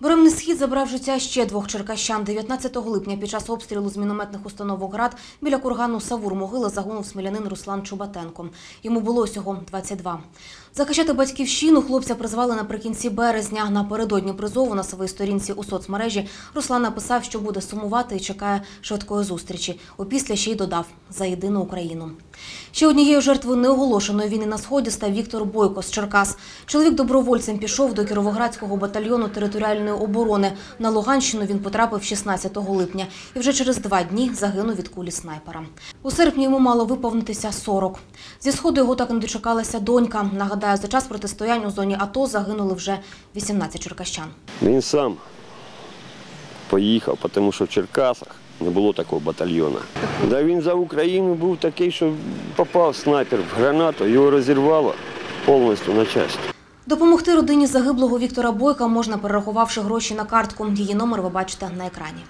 Буремний схід забрав життя ще двох черкащан. 19 липня під час обстрілу з мінометних установок «Град» біля кургану Савур могила загинув смілянин Руслан Чубатенко. Йому було всього 22. Захищати батьківщину хлопця призвали наприкінці березня. Напередодні призову на своїй сторінці у соцмережі Руслан написав, що буде сумувати і чекає швидкої зустрічі. Опісля ще й додав «За єдину Україну». Ще однією жертвою неоголошеної війни на Сході став Віктор Бойко з Черкас. Чоловік добровольцем пішов до Кіровоградського батальйону територіальної оборони. На Луганщину він потрапив 16 липня і вже через два дні загинув від кулі снайпера. У серпні йому мало виповнитися 40. Зі Сходу його так не дочекалася донька. Нагадаю, за час протистоянь у зоні АТО загинули вже 18 черкащан. Він сам поїхав, тому що в Черкасах не було такого батальйону. Да він за Україну був такий, що попав снайпер в гранату, його розірвало повністю на частини. Допомогти родині загиблого Віктора Бойка можна, перерахувавши гроші на картку. Її номер ви бачите на екрані.